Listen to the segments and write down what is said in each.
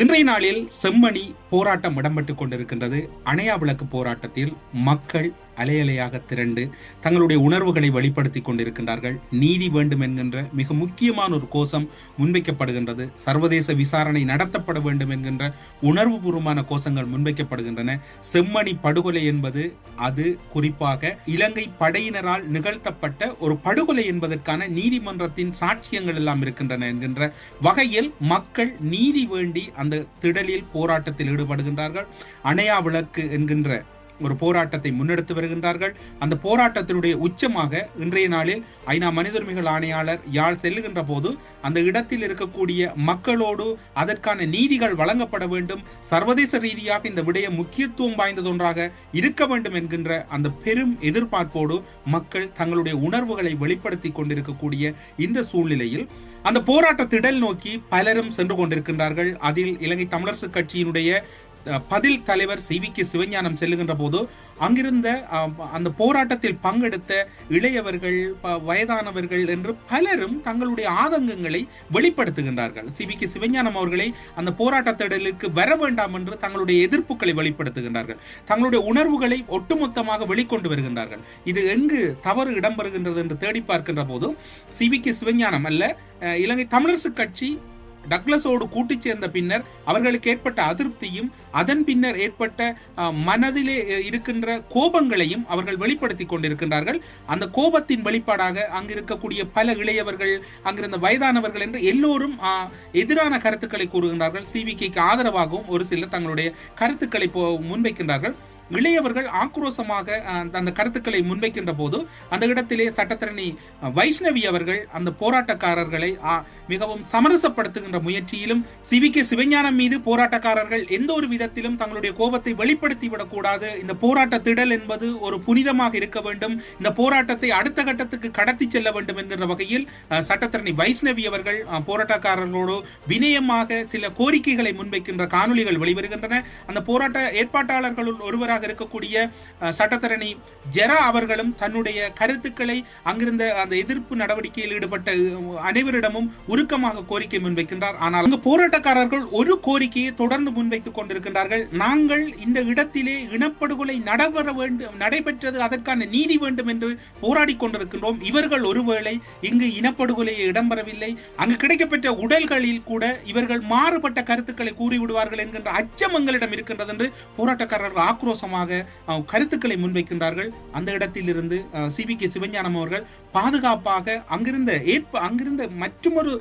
இன்றைய நாளில் செம்மணி போராட்டம் இடம்பெற்றுக் கொண்டிருக்கின்றது. அணையா விளக்கு போராட்டத்தில் மக்கள் அலையலையாக திரண்டு தங்களுடைய உணர்வுகளை வெளிப்படுத்தி கொண்டிருக்கின்றார்கள். நீதி வேண்டும் என்கின்ற மிக முக்கியமான ஒரு கோஷம் முன்வைக்கப்படுகின்றது. சர்வதேச விசாரணை நடத்தப்பட வேண்டும் என்கின்ற உணர்வுபூர்வமான கோஷங்கள் முன்வைக்கப்படுகின்றன. செம்மணி படுகொலை என்பது அது குறிப்பாக இலங்கை படையினரால் நிகழ்த்தப்பட்ட ஒரு படுகொலை என்பதற்கான நீதிமன்றத்தின் சாட்சியங்கள் எல்லாம் இருக்கின்றன என்கின்ற வகையில் மக்கள் நீதி வேண்டி அந்த திடலில் போராட்டத்தில் ஈடுபடுகின்றார்கள். அணையா விளக்கு என்கின்ற ஒரு போராட்டத்தை முன்னெடுத்து வருகின்றார்கள். அந்த போராட்டத்தினுடைய உச்சமாக இன்றைய நாளில் ஐநா மனிதுரிமைகள் ஆணையாளர் யாழ் செல்லுகின்ற போது அந்த இடத்தில் இருக்கக்கூடிய மக்களோடு அதற்கான நீதிகள் வழங்கப்பட வேண்டும். சர்வதேச ரீதியாக இந்த விடயம் முக்கியத்துவம் வாய்ந்தது ஒன்றாக இருக்க வேண்டும் என்கின்ற அந்த பெரும் எதிர்பார்ப்போடு மக்கள் தங்களுடைய உணர்வுகளை வெளிப்படுத்தி கொண்டிருக்கக்கூடிய இந்த சூழ்நிலையில் அந்த போராட்ட திடல் நோக்கி பலரும் சென்று கொண்டிருக்கின்றார்கள். அதில் இலங்கை தமிழரசு கட்சியினுடைய பதில் தலைவர் சி வி கே சிவஞானம் செல்லுகின்ற போது அங்கிருந்த அந்த போராட்டத்தில் பங்கெடுத்த இளையவர்கள் ப- வயதானவர்கள் என்று பலரும் தங்களுடைய ஆதங்கங்களை வெளிப்படுத்துகின்றார்கள். சி வி கே சிவஞானம் அவர்களை அந்த போராட்டத்திடலுக்கு வர வேண்டாம் என்று தங்களுடைய எதிர்ப்புகளை வெளிப்படுத்துகின்றார்கள். தங்களுடைய உணர்வுகளை ஒட்டுமொத்தமாக வெளிக்கொண்டு வருகின்றார்கள். இது எங்கு தவறு இடம்பெறுகின்றது என்று தேடி பார்க்கின்ற போது சி வி கே சிவஞானம் அல்ல இலங்கை தமிழரசு கட்சி டக்ளஸோடு கூட்டிச் சேர்ந்த பின்னர் அவர்களுக்கு ஏற்பட்ட அதிருப்தியும் அதன் பின்னர் ஏற்பட்ட மனதிலே இருக்கின்ற கோபங்களையும் அவர்கள் வெளிப்படுத்தி கொண்டிருக்கின்றார்கள். அந்த கோபத்தின் வெளிப்பாடாக அங்கு இருக்கக்கூடிய பல இளையவர்கள் அங்கிருந்த வயதானவர்கள் என்று எல்லோரும் எதிரான கருத்துக்களை கூறுகின்றார்கள். சிவிக்கு ஆதரவாகவும் ஒரு சிலர் தங்களுடைய கருத்துக்களை போ- முன்வைக்கின்றார்கள். இளையவர்கள் ஆக்ரோஷமாக அந்த கருத்துக்களை முன்வைக்கின்ற போது அந்த இடத்திலே சட்டத்திரணி வைஷ்ணவி அவர்கள் அந்த போராட்டக்காரர்களை மிகவும் சமரசப்படுத்துகின்ற முயற்சியிலும் சிவிகே சிவஞானம் மீது போராட்டக்காரர்கள் எந்த ஒரு விதத்திலும் தங்களுடைய கோபத்தை வெளிப்படுத்தி விடக்கூடாது இந்த போராட்ட திடல் என்பது ஒரு புனிதமாக இருக்க வேண்டும். இந்த போராட்டத்தை அடுத்த கட்டத்துக்கு கடத்தி செல்ல வேண்டும் என்கிற வகையில் சட்டத்திரணி வைஷ்ணவி அவர்கள் போராட்டக்காரர்களோடு வினயமாக சில கோரிக்கைகளை முன்வைக்கின்ற காணொளிகள் வெளிவருகின்றன. அந்த போராட்ட ஏற்பாட்டாளர்களுள் ஒருவராக இருக்கக்கூடிய சட்டத்தரணி ஜெரா அவர்களும் தன்னுடைய கருத்துக்களை அங்கிருந்த அந்த எதிர்ப்பு நடவடிக்கையில் ஈடுபட்ட அனைவரிடமும் உருக்கமாக கோரிக்கை முன்வைக்கின்றார். ஆனால் அங்கு போராட்டக்காரர்கள் ஒரு கோரிக்கையை தொடர்ந்து முன்வைத்துக் கொண்டிருக்கின்றார்கள். நாங்கள் இந்த இடத்திலே இனப்படுகொலை நடைபெற வேண்டும் நடைபெற்றது அதற்கான நீதி வேண்டும் என்று போராடி கொண்டிருக்கின்றோம். இவர்கள் ஒருவேளை இங்கு இனப்படுகொலை இடம்பெறவில்லை. அங்கு கிடைக்கப்பெற்ற உடல்களில் கூட இவர்கள் மாறுபட்ட கருத்துக்களை கூறிவிடுவார்கள் என்கின்ற அச்சம் எங்களிடம் இருக்கின்றது என்று போராட்டக்காரர்கள் ஆக்ரோசம் அஹ், கருத்துக்களை முன்வைக்கின்றார்கள். அந்த இடத்திலிருந்து சி வி கே சிவஞானம் அவர்கள் பாதுகாப்பாக அங்கிருந்த ஏற்ப அங்கிருந்த மற்றொரு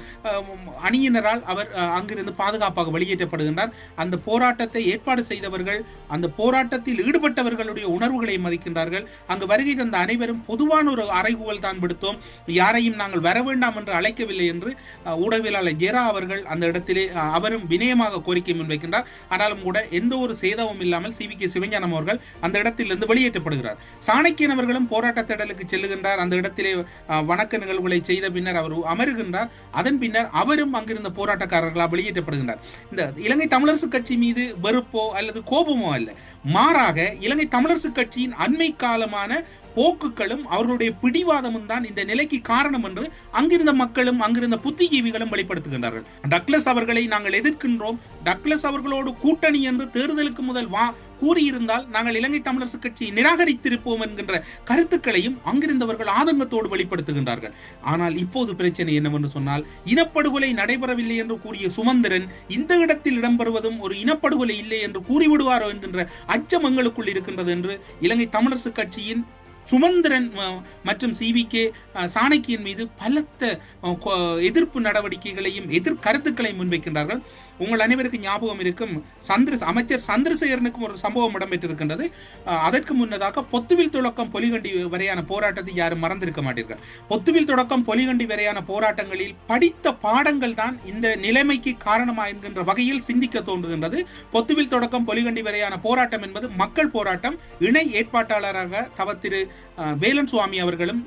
அணியினரால் அவர் அங்கிருந்து பாதுகாப்பாக வெளியேற்றப்படுகின்றார். அந்த போராட்டத்தை ஏற்பாடு செய்தவர்கள் அந்த போராட்டத்தில் ஈடுபட்டவர்களுடைய உணர்வுகளை மதிக்கின்றார்கள். அங்கு வருகை தந்த அனைவரும் பொதுவான ஒரு அறைகூவல் தான் விடுத்தோம். யாரையும் நாங்கள் வர வேண்டாம் என்று அழைக்கவில்லை என்று ஊடகவியலாளர் ஜெரா அவர்கள் அந்த இடத்திலே அவரும் வினயமாக கோரிக்கை முன்வைக்கின்றார். ஆனாலும் கூட எந்த ஒரு சேதமும் இல்லாமல் சி வி கே சிவஞானம் அவர்கள் அந்த இடத்திலிருந்து வெளியேற்றப்படுகிறார். சாணக்கியன் அவர்களும் போராட்ட திடலுக்கு செல்லுகின்றார். அந்த இடத்திலே வணக்க நிகழ்வுகளை செய்த பின்னர் அவர் அமருகின்றார். அதன் பின்னர் அவரும் அங்கிருந்த போராட்டக்காரர்களால் வெளியேற்றப்படுகின்றார். இந்த இலங்கை தமிழரசு கட்சி மீது வெறுப்போ அல்லது கோபமோ அல்ல. மாறாக இலங்கை தமிழரசு கட்சியின் அண்மை காலமான போக்குகளும் அவர்களுடைய பிடிவாதமும் தான் இந்த நிலைக்கு காரணம் என்று அங்கிருந்த மக்களும் அங்கிருந்த புத்திஜீவிகளும் வெளிப்படுத்துகின்றார்கள். டக்ளஸ் அவர்களை நாங்கள் எதிர்க்கின்றோம். டக்ளஸ் அவர்களோடு கூட்டணி என்று தேர்தலுக்கு முதல் வா கூறியிருந்தால் நாங்கள் இலங்கை தமிழரசு கட்சியை நிராகரித்திருப்போம் என்கின்ற கருத்துக்களையும் அங்கிருந்தவர்கள் ஆதங்கத்தோடு வெளிப்படுத்துகின்றார்கள். ஆனால் இப்போது பிரச்சனை என்னவென்று சொன்னால் இனப்படுகொலை நடைபெறவில்லை என்று கூறிய சுமந்திரன் இந்த இடத்தில் இடம்பெறுவதும் ஒரு இனப்படுகொலை இல்லை என்று கூறிவிடுவாரோ என்கின்ற அச்சம் எங்களுக்குள் இருக்கின்றது என்று இலங்கை தமிழரசு கட்சியின் சுமந்திரன் அஹ், மற்றும் சிவிகே சாணக்கியன் மீது பலத்த எதிர்ப்பு நடவடிக்கைகளையும் எதிர் கருத்துக்களையும் முன்வைக்கின்றார்கள். உங்கள் அனைவருக்கும் ஞாபகம் இருக்கும் சந்திர அமைச்சர் சந்திரசேகரனுக்கும் ஒரு சம்பவம் இடம்பெற்றிருக்கின்றது. அதற்கு முன்னதாக பொத்துவில் தொடக்கம் பொலிகண்டி வரையான போராட்டத்தை யாரும் மறந்திருக்க மாட்டீர்கள். பொத்துவில் தொடக்கம் பொலிகண்டி வரையான போராட்டங்களில் படித்த பாடங்கள் தான் இந்த நிலைமைக்கு காரணமாகின்ற வகையில் சிந்திக்க தோன்றுகின்றது. பொத்துவில் தொடக்கம் பொலிகண்டி வரையான போராட்டம் என்பது மக்கள் போராட்டம் இணை ஏற்பாட்டாளராக தவத்திரு வேலன் சுவாமி அவர்களும்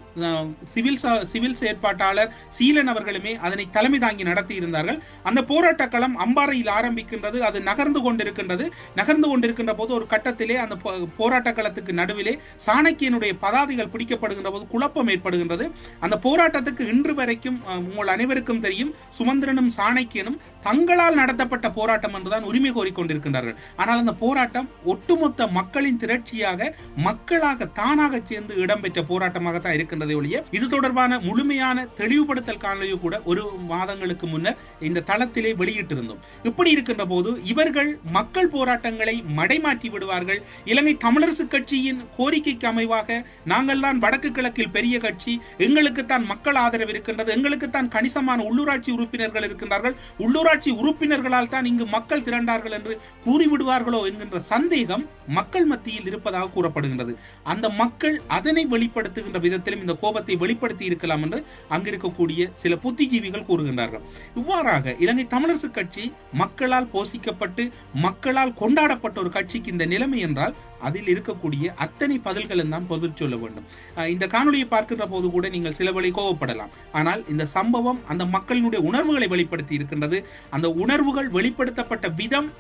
சிவில் சிவில் செயற்பாட்டாளர் சீலன் அவர்களுமே அதனை தலைமை தாங்கி நடத்தி இருந்தார்கள் அந்த போராட்ட களம் அம்பாறையில் ஆரம்பிக்கின்றது அது நகர்ந்து கொண்டிருக்கின்றது. நகர்ந்து கொண்டிருக்கின்ற போது ஒரு கட்டத்திலே அந்த போராட்ட களத்துக்கு நடுவிலே சாணக்கியனுடைய பதாதைகள் பிடிக்கப்படுகின்ற போது குழப்பம் ஏற்படுகின்றது. அந்த போராட்டத்துக்கு இன்று வரைக்கும் உங்கள் அனைவருக்கும் தெரியும் சுமந்திரனும் சாணக்கியனும் தங்களால் நடத்தப்பட்ட போராட்டம் என்றுதான் உரிமை கோரிக்கொண்டிருக்கின்றார்கள் ஆனால் அந்த போராட்டம் ஒட்டுமொத்த மக்களின் திரட்சியாக மக்களாக தானாக சேர்ந்து இடம்பெற்ற போராட்டமாகத்தான் இருக்கின்றதை ஒழிய இது தொடர்பான முழுமையான தெளிவுபடுத்தல் காணொலியை கூட ஒரு மாதங்களுக்கு முன்னர் இந்த தளத்திலே வெளியிட்டிருந்தோம். இப்படி இருக்கின்ற போது இவர்கள் மக்கள் போராட்டங்களை மடைமாற்றி விடுவார்கள். இலங்கை தமிழரசு கட்சியின் கோரிக்கைக்கு அமைவாக நாங்கள் தான் வடக்கு கிழக்கில் பெரிய கட்சி எங்களுக்குத்தான் மக்கள் ஆதரவு இருக்கின்றது எங்களுக்குத்தான் கணிசமான உள்ளூராட்சி உறுப்பினர்கள் இருக்கின்றார்கள். உள்ளூராட்சி உறுப்பினர்களால் தான் இங்கு மக்கள் திரண்டார்கள் என்று கூறிவிடுவார்களோ என்கின்ற சந்தேகம் மக்கள் மத்தியில் இருப்பதாக கூறப்படுகின்றது. அந்த மக்கள் அதனை வெளிப்படுத்துகின்ற விதத்திலும் இந்த கோபத்தை வெளிப்படுத்தி இருக்கலாம் என்று அங்கிருக்கக்கூடிய சில புத்திஜீவிகள் கூறுகின்றார்கள். இவ்வாறாக இலங்கை தமிழரசு கட்சி மக்களால் போஷிக்கப்பட்டு மக்களால் கொண்டாடப்பட்ட ஒரு கட்சிக்கு இந்த நிலைமை என்றால் அதில் இருக்கக்கூடிய அத்தனை பதில்களும் தான் பொது சொல்ல வேண்டும். இந்த காணொலியை பார்க்கின்ற போது கூட நீங்கள் சில வழி கோவப்படலாம் ஆனால் இந்த சம்பவம் அந்த மக்களினுடைய உணர்வுகளை வெளிப்படுத்தி இருக்கின்றது. அந்த உணர்வுகள் வெளிப்படுத்தப்பட்ட விதம்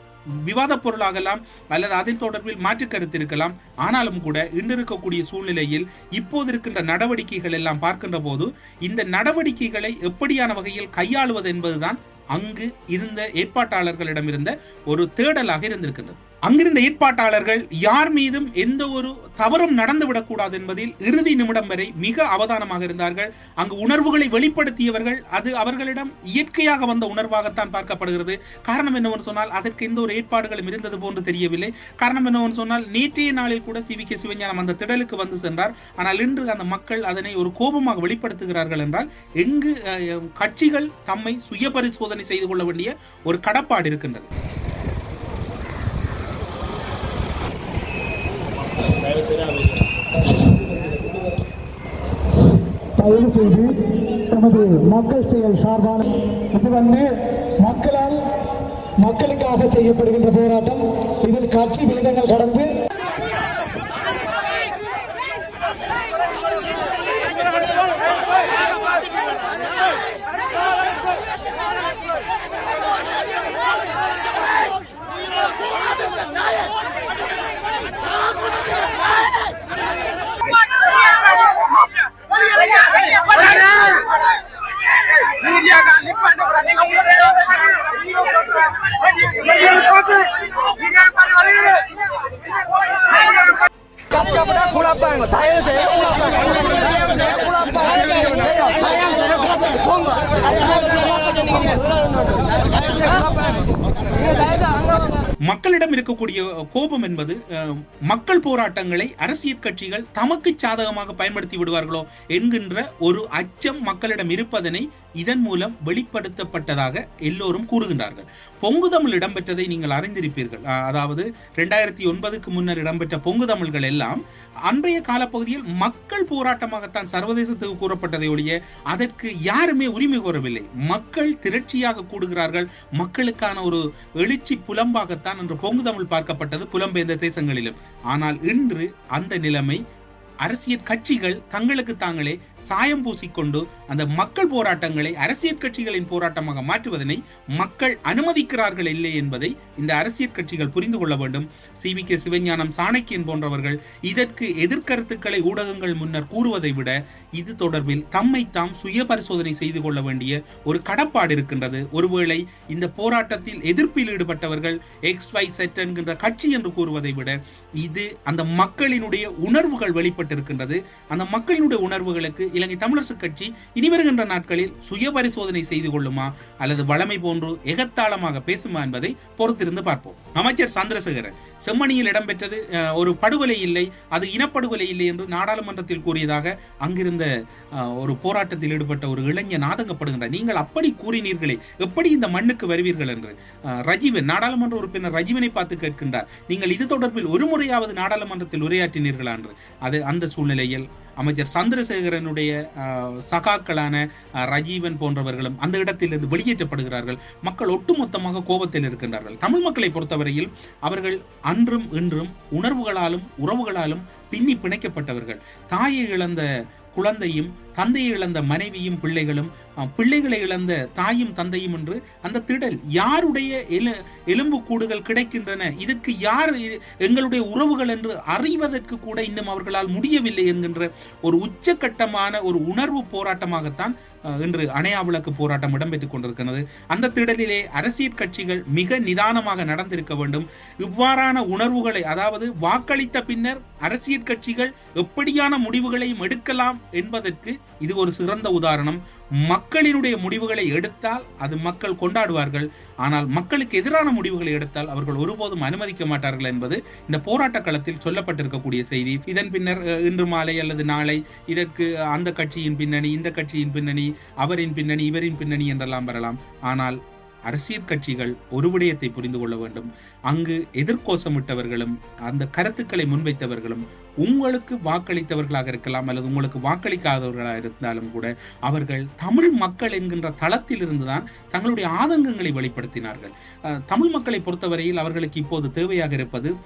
விவாத பொருளாகலாம் அல்லது அதில் தொடர்பில் மாற்று கருத்து இருக்கலாம். ஆனாலும் கூட இன்று இருக்கக்கூடிய சூழ்நிலையில் இப்போது இருக்கின்ற நடவடிக்கைகள் எல்லாம் பார்க்கின்ற போது இந்த நடவடிக்கைகளை எப்படியான வகையில் கையாளுவது என்பதுதான் அங்கு இருந்த ஏற்பாட்டாளர்களிடம் இருந்த ஒரு தேடலாக இருந்திருக்கின்றது. அங்கிருந்த ஏற்பாட்டாளர்கள் யார் மீதும் எந்த ஒரு தவறும் நடந்துவிடக்கூடாது என்பதில் இறுதி நிமிடம் வரை மிக அவதானமாக இருந்தார்கள். அங்கு உணர்வுகளை வெளிப்படுத்தியவர்கள் அது அவர்களிடம் இயற்கையாக வந்த உணர்வாகத்தான் பார்க்கப்படுகிறது. காரணம் என்னவென்று சொன்னால் அதற்கு எந்த ஒரு ஏற்பாடுகளும் இருந்தது போன்று தெரியவில்லை. காரணம் என்னவென்று சொன்னால் நேற்றைய நாளில் கூட சி வி கே சிவஞானம் அந்த திடலுக்கு வந்து சென்றார். ஆனால் இன்று அந்த மக்கள் அதனை ஒரு கோபமாக வெளிப்படுத்துகிறார்கள் என்றால் எங்கு அஹ், கட்சிகள் தம்மை சுய பரிசோதனை செய்து கொள்ள வேண்டிய ஒரு கடப்பாடு இருக்கின்றது. தயவு செய்து நமது மக்கள் செயல் சார்பான இது வந்து மக்களால் மக்களுக்காக செய்யப்படுகின்ற போராட்டம். இதில் கட்சி விகிதங்கள் கடந்து Kapıda kulaktan mı? Tayını மக்களிடம் இருக்கக்கூடிய கோபம் என்பது மக்கள் போராட்டங்களை அரசியல் கட்சிகள் தமக்கு சாதகமாக பயன்படுத்தி விடுவார்களோ என்கின்ற ஒரு அச்சம் மக்களிடம் இருப்பதனை இதன் மூலம் வெளிப்படுத்தப்பட்டதாக எல்லோரும் கூறுகின்றார்கள். பொங்கு தமிழ் இடம்பெற்றதை நீங்கள் அறிந்திருப்பீர்கள். அதாவது ரெண்டாயிரத்தி ஒன்பதுக்கு முன்னர் இடம்பெற்ற பொங்கு தமிழ்கள் எல்லாம் அன்றைய காலப்பகுதியில் மக்கள் போராட்டமாகத்தான் சர்வதேசத்துக்கு கூறப்பட்டதை ஒழிய அதற்கு யாருமே உரிமை கோரவில்லை. மக்கள் திரட்சியாக கூடுகிறார்கள். மக்களுக்கான ஒரு எழுச்சி புலம்பாகத்தான் என்று பொங்கு தமிழ் பார்க்கப்பட்டது புலம்பெயர்ந்த தேசங்களிலும். ஆனால் இன்று அந்த நிலைமை அரசியல் கட்சிகள் தங்களுக்கு தாங்களே சாயம் பூசிக்கொண்டு அந்த மக்கள் போராட்டங்களை அரசியல் கட்சிகளின் போராட்டமாக மாற்றுவதனை மக்கள் அனுமதிக்கிறார்கள் இல்லை என்பதை இந்த அரசியல் கட்சிகள் புரிந்து கொள்ள வேண்டும். C. V. K. Sivagnanam Shanakiyan போன்றவர்கள் இதற்கு எதிர்கருத்துக்களை ஊடகங்கள் முன்னர் கூறுவதை விட இது தொடர்பில் தம்மை தாம் சுய பரிசோதனை செய்து கொள்ள வேண்டிய ஒரு கடப்பாடு இருக்கின்றது. ஒருவேளை இந்த போராட்டத்தில் எதிர்ப்பில் ஈடுபட்டவர்கள் எக்ஸ் வை செட் என்கின்ற கட்சி என்று கூறுவதை விட இது அந்த மக்களினுடைய உணர்வுகள் வெளிப்பட்டிருக்கின்றது அந்த மக்களினுடைய உணர்வுகளுக்கு இலங்கை தமிழரசு கட்சி இனி வருகின்ற நாட்களில் சுய பரிசோதனை செய்து கொள்ளுமா அல்லது வளமை போன்று எகத்தாளமாக பேசுமா என்பதை பொறுத்திருந்து பார்ப்போம். அமைச்சர் சந்திரசேகரன் செம்மணியில் இடம்பெற்றது. ஒரு படுகொலை இல்லை. அது இனப்படுகொலை இல்லை என்று நாடாளுமன்றத்தில் கூறியதாக அங்கிருந்த ஒரு போராட்டத்தில் ஈடுபட்ட ஒரு இளைஞன் ஆதங்கப்படுகின்றார். நீங்கள் அப்படி கூறினீர்களே எப்படி இந்த மண்ணுக்கு வருவீர்கள் என்று? ரஜீவன் நாடாளுமன்ற உறுப்பினர் ரஜீவனை பார்த்து கேட்கின்றார். நீங்கள் இது தொடர்பில் ஒரு முறையாவது நாடாளுமன்றத்தில் உரையாற்றினீர்களா என்று? அது அந்த சூழ்நிலையில் அமைச்சர் சந்திரசேகரனுடைய சகாக்களான ரஜீவன் போன்றவர்களும் அந்த இடத்திலிருந்து வெளியேற்றப்படுகிறார்கள். மக்கள் ஒட்டுமொத்தமாக கோபத்தில் இருக்கின்றார்கள். தமிழ் மக்களை பொறுத்தவரையில் அவர்கள் அன்றும் இன்றும் உணர்வுகளாலும் உறவுகளாலும் பின்னி பிணைக்கப்பட்டவர்கள். தாயை இழந்த குழந்தையும் தந்தையை இழந்த மனைவியும் பிள்ளைகளும் பிள்ளைகளை இழந்த தாயும் தந்தையும் என்று அந்த திடல் யாருடைய எலு எலும்புக்கூடுகள் கிடைக்கின்றன? இதுக்கு யார் எங்களுடைய உறவுகள் என்று அறிவதற்கு கூட இன்னும் அவர்களால் முடியவில்லை என்கின்ற ஒரு உச்சக்கட்டமான ஒரு உணர்வு போராட்டமாகத்தான் இன்று அணையா விளக்கு போராட்டம் இடம்பெற்றுக் கொண்டிருக்கிறது. அந்த திடலிலே அரசியல் கட்சிகள் மிக நிதானமாக நடந்திருக்க வேண்டும். இவ்வாறான உணர்வுகளை அதாவது வாக்களித்த பின்னர் அரசியல் கட்சிகள் எப்படியான முடிவுகளையும் எடுக்கலாம் என்பதற்கு இது ஒரு சிறந்த உதாரணம். மக்களினுடைய முடிவுகளை எடுத்தால் அது மக்கள் கொண்டாடுவார்கள். ஆனால் மக்களுக்கு எதிரான முடிவுகளை எடுத்தால் அவர்கள் ஒருபோதும் அனுமதிக்க மாட்டார்கள் என்பது இந்த போராட்ட களத்தில் சொல்லப்பட்டிருக்கக்கூடிய செய்தி. இதன் பின்னர் இன்று மாலை அல்லது நாளை இதற்கு அந்த கட்சியின் பின்னணி இந்த கட்சியின் பின்னணி அவரின் பின்னணி இவரின் பின்னணி என்றெல்லாம் வரலாம். ஆனால் அரசியல் கட்சிகள் ஒரு விடயத்தை புரிந்து கொள்ள வேண்டும். அங்கு எதிர்கோசமிட்டவர்களும் அந்த கருத்துக்களை முன்வைத்தவர்களும் உங்களுக்கு வாக்களித்தவர்களாக இருக்கலாம் அல்லது உங்களுக்கு வாக்களிக்காதவர்களாக இருந்தாலும் கூட அவர்கள் தமிழ் மக்கள் என்கின்ற தளத்தில் இருந்துதான் தங்களுடைய ஆதங்கங்களை வெளிப்படுத்தினார்கள். அஹ், தமிழ் மக்களை பொறுத்தவரையில் அவர்களுக்கு இப்போது தேவையாக இருப்பது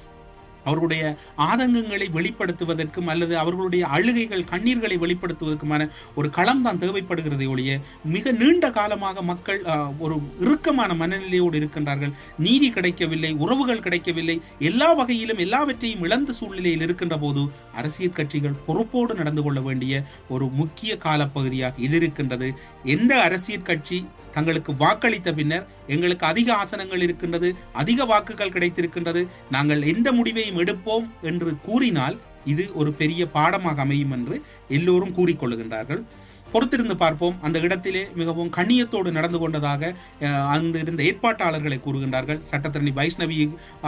அவர்களுடைய ஆதங்கங்களை வெளிப்படுத்துவதற்கும் அல்லது அவர்களுடைய அழுகைகள் கண்ணீர்களை வெளிப்படுத்துவதற்குமான ஒரு களம் தான் தேவைப்படுகிறதை ஒழிய மிக நீண்ட காலமாக மக்கள் ஒரு இறுக்கமான மனநிலையோடு இருக்கின்றார்கள். நீதி கிடைக்கவில்லை உறவுகள் கிடைக்கவில்லை எல்லா வகையிலும் எல்லாவற்றையும் இழந்த சூழ்நிலையில் இருக்கின்ற போது அரசியல் கட்சிகள் பொறுப்போடு நடந்து கொள்ள வேண்டிய ஒரு முக்கிய காலப்பகுதியாக இது இருக்கின்றது. எந்த அரசியல் கட்சி தங்களுக்கு வாக்களித்த பின்னர் எங்களுக்கு அதிக ஆசனங்கள் இருக்கின்றது அதிக வாக்குகள் கிடைத்திருக்கின்றது. நாங்கள் எந்த முடிவையும் எடுப்போம் என்று கூறினால் இது ஒரு பெரிய பாடமாக அமையும் என்று எல்லோரும் கூறிக்கொள்ளுகின்றார்கள். பொறுத்திருந்து பார்ப்போம். அந்த இடத்திலே மிகவும் கண்ணியத்தோடு நடந்து கொண்டதாக அங்கு இருந்த ஏற்பாட்டாளர்களை கூறுகின்றார்கள். சட்டத்தரணி வைஷ்ணவி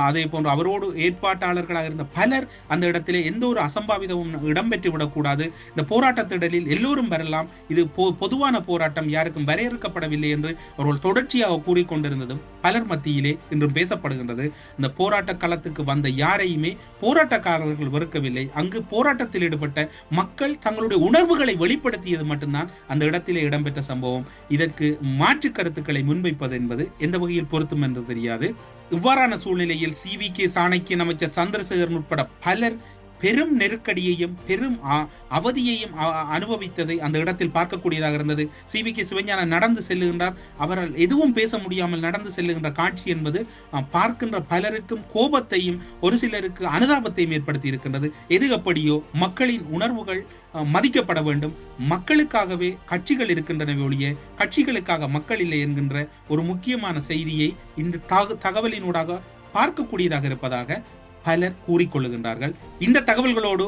அதே போன்று அவரோடு ஏற்பாட்டாளர்களாக இருந்த பலர் அந்த இடத்திலே எந்த ஒரு அசம்பாவிதமும் இடம்பெற்று விடக்கூடாது. இந்த போராட்டத்திடலில் எல்லோரும் வரலாம். இது பொதுவான போராட்டம். யாருக்கும் வரையறுக்கப்படவில்லை என்று அவர்கள் தொடர்ச்சியாக கூறிக்கொண்டிருந்ததும் பலர் மத்தியிலே இன்றும் பேசப்படுகின்றது. இந்த போராட்ட களத்துக்கு வந்த யாரையுமே போராட்டக்காரர்கள் வெறுக்கவில்லை. அங்கு போராட்டத்தில் ஈடுபட்ட மக்கள் தங்களுடைய உணர்வுகளை வெளிப்படுத்தியது மட்டும்தான் அந்த இடத்திலே இடம்பெற்ற சம்பவம். இதற்கு மாற்று கருத்துக்களை முன்வைப்பது என்பது எந்த வகையில் பொருத்தும் என்று தெரியாது. இவ்வாறான சூழ்நிலையில் சி வி கே சாணக்கியன் அமைச்சர் சந்திரசேகரன் உட்பட பலர் பெரும் நெருக்கடியையும் பெரும் அ- அவதியையும் அனுபவித்ததை அந்த இடத்தில் பார்க்கக்கூடியதாக இருந்தது. சி. வி. கே. சிவஞானம் நடந்து செல்லுகின்றார். அவரால் எதுவும் பேச முடியாமல் நடந்து செல்லுகின்ற காட்சி என்பது பார்க்கின்ற பலருக்கும் கோபத்தையும் ஒரு சிலருக்கு அனுதாபத்தையும் ஏற்படுத்தி இருக்கின்றது. எது எப்படியோ மக்களின் உணர்வுகள் மதிக்கப்பட வேண்டும். மக்களுக்காகவே கட்சிகள் இருக்கின்றன ஒழிய கட்சிகளுக்காக மக்கள் இல்லை என்கின்ற ஒரு முக்கியமான செய்தியை இந்த தக- தகவலினூடாக பார்க்கக்கூடியதாக இருப்பதாக பலர் கூறிக்கொள்ளுகின்றார்கள். இந்த தகவல்களோடு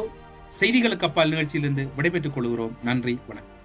செய்திகளுக்கு அப்பால் நிகழ்ச்சியிலிருந்து விடைபெற்றுக் கொள்கிறோம். நன்றி வணக்கம்.